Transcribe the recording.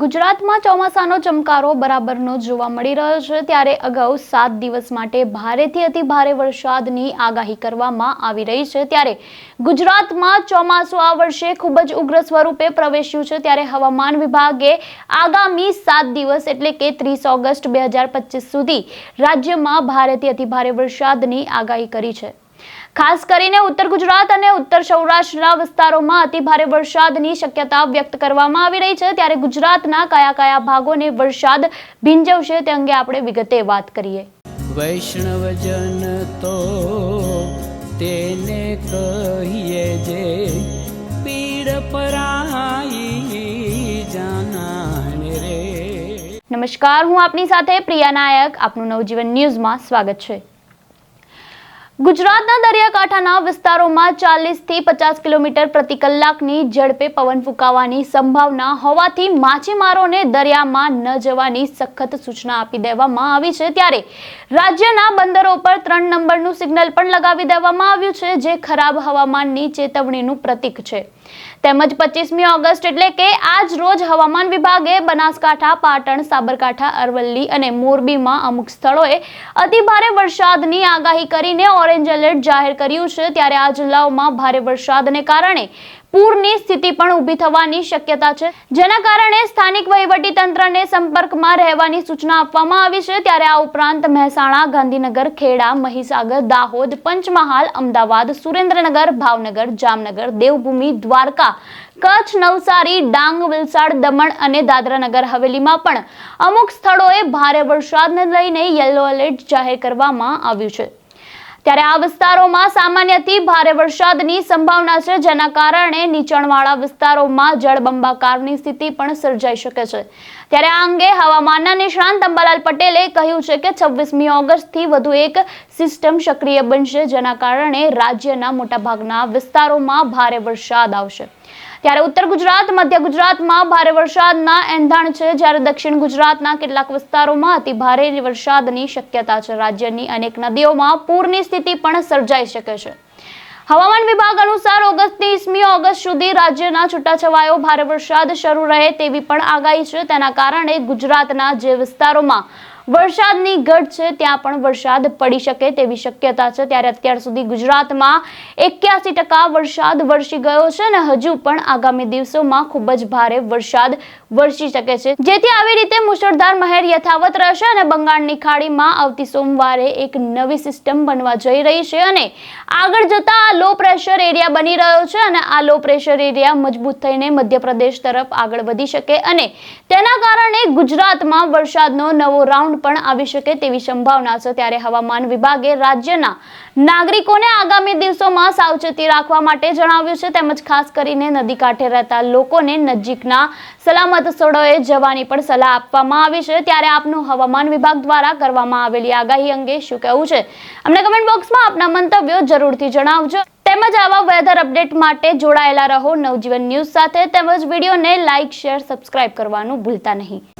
ગુજરાતમાં ચોમાસાનો ચમકારો બરાબરનો જોવા મળી રહ્યો છે. ત્યારે અગાઉ સાત દિવસ માટે ભારેથી અતિ ભારે વરસાદની આગાહી કરવામાં આવી રહી છે. ત્યારે ગુજરાતમાં ચોમાસું આ વર્ષે ખૂબ જ ઉગ્ર સ્વરૂપે પ્રવેશ્યું છે. ત્યારે હવામાન વિભાગે આગામી સાત દિવસ એટલે કે ત્રીસ ઓગસ્ટ બે સુધી રાજ્યમાં ભારેથી અતિ ભારે વરસાદની આગાહી કરી છે. ખાસ કરીને ઉત્તર ગુજરાત અને ઉત્તર સૌરાષ્ટ્રના વિસ્તારોમાં અતિ ભારે વરસાદની શક્યતા વ્યક્ત કરવામાં આવી રહી છે. ત્યારે ગુજરાતના કયા કયા ભાગોને વરસાદ ભીંજવશે તે અંગે આપણે વિગતે વાત કરીએ. વૈષ્ણવજન તો તેને કહીએ જે પીડ પરાઈ જાનાને રે. નમસ્કાર હું આપની સાથે પ્રિયા નાયક. આપનું નવજીવન ન્યૂઝમાં સ્વાગત છે. ગુજરાતના દરિયાકાંઠાના વિસ્તારોમાં ચાલીસથી પચાસ કિલોમીટર પ્રતિ કલાકની ઝડપે પવન ફૂંકાવાની સંભાવના હોવાથી માછીમારોને દરિયામાં ન જવાની સખત સૂચના આપી દેવામાં આવી છે ત્યારે રાજ્યના બંદરો પર ત્રણ નંબરનું સિગ્નલ પણ લગાવી દેવામાં આવ્યું છે, જે ખરાબ હવામાનની ચેતવણીનું પ્રતીક છે. તેમજ પચીસમી ઓગસ્ટ એટલે કે આજ રોજ હવામાન વિભાગે બનાસકાંઠા, પાટણ, સાબરકાંઠા, અરવલ્લી અને મોરબીમાં અમુક સ્થળોએ અતિભારે વરસાદની આગાહી કરીને ઓરેન્જ એલર્ટ જાહેર કર્યું છે, ત્યારે આ જિલ્લાઓમાં ભારે વરસાદને કારણે પૂરની સ્થિતિ પણ ઊભી થવાની શક્યતા છે. જેના કારણે સ્થાનિક વહીવટી તંત્રને સંપર્કમાં રહેવાની સૂચના આપવામાં આવી છે. ત્યારે આ ઉપરાંત મહેસાણા, ગાંધીનગર, ખેડા, મહીસાગર, દાહોદ, પંચમહાલ, અમદાવાદ, સુરેન્દ્રનગર, ભાવનગર, જામનગર, દેવભૂમિ, દ્વારકા, કચ્છ, નવસારી, ડાંગ, વલસાડ, દમણ અને દાદરાનગર હવેલીમાં પણ અમુક સ્થળોએ ભારે વરસાદને લઈને યલો એલર્ટ જાહેર કરવામાં આવ્યું છે. ત્યારે આ વિસ્તારોમાં સામાન્યથી ભારે વરસાદની સંભાવના છે, જેના કારણે નીચાણવાળા વિસ્તારોમાં જળબંબાકારની સ્થિતિ પણ સર્જાઈ શકે છે. ત્યારે આ અંગે હવામાનના નિષ્ણાંત અંબાલાલ પટેલે કહ્યું છે કે છવ્વીસમી ઓગસ્ટથી વધુ એક સિસ્ટમ સક્રિય બનશે, જેના કારણે રાજ્યના મોટાભાગના વિસ્તારોમાં ભારે વરસાદ આવશે. ત્યારે ઉત્તર ગુજરાત, મધ્ય ગુજરાતમાં ભારે વરસાદના એંધાણ છે. જ્યારે દક્ષિણ ગુજરાતના કેટલાક વિસ્તારોમાં અતિ ભારે વરસાદની શક્યતા છે. રાજ્યની અનેક નદીઓમાં પૂરની સ્થિતિ પણ સર્જાઈ શકે છે. હવામાન વિભાગ અનુસાર ઓગસ્ટની વીસમી ઓગસ્ટ સુધી રાજ્યના છૂટાછવાયો ભારે વરસાદ શરૂ રહે તેવી પણ આગાહી છે. તેના કારણે ગુજરાતના જે વિસ્તારોમાં વરસાદની ઘટ છે, ત્યાં પણ વરસાદ પડી શકે તેવી શક્યતા છે. ત્યારે અત્યાર સુધી ગુજરાતમાં એક્યાસી ટકા વરસાદ વરસી ગયો છે અને હજુ પણ આગામી દિવસોમાં ખૂબ જ ભારે વરસાદ વરસી શકે છે. જેથી આવી રીતે મુશળધાર મહેર યથાવત રહેશે અને બંગાળની ખાડીમાં આવતી સોમવારે એક નવી સિસ્ટમ બનવા જઈ રહી છે અને આગળ જતા આ લો પ્રેશર એરિયા બની રહ્યો છે અને આ લો પ્રેશર એરિયા મજબૂત થઈને મધ્યપ્રદેશ તરફ આગળ વધી શકે અને તેના કારણે ગુજરાતમાં વરસાદનો નવો રાઉન્ડ પણ આવી શકે તેવી સંભાવના છે. ત્યારે હવામાન વિભાગે રાજ્યના નાગરિકોને આગામી દિવસોમાં સાવચેતી રાખવા માટે જણાવ્યું છે. તેમજ ખાસ કરીને નદી કાંઠે રહેતા લોકોને નજીકના સલામત સ્થળોએ જવાની પણ સલાહ આપવામાં આવી છે. ત્યારે આપનું હવામાન વિભાગ દ્વારા કરવામાં આવેલી આગાહી અંગે શું કહેવું છે? અમને કમેન્ટ બોક્સમાં આપના મંતવ્યો જરૂરથી જણાવજો. તેમજ આવા વેધર અપડેટ માટે જોડાયેલા રહો નવજીવન ન્યૂઝ સાથે. તેમજ વિડીયોને લાઇક શેર સબસ્ક્રાઇબ કરવાનું ભૂલતા નહીં.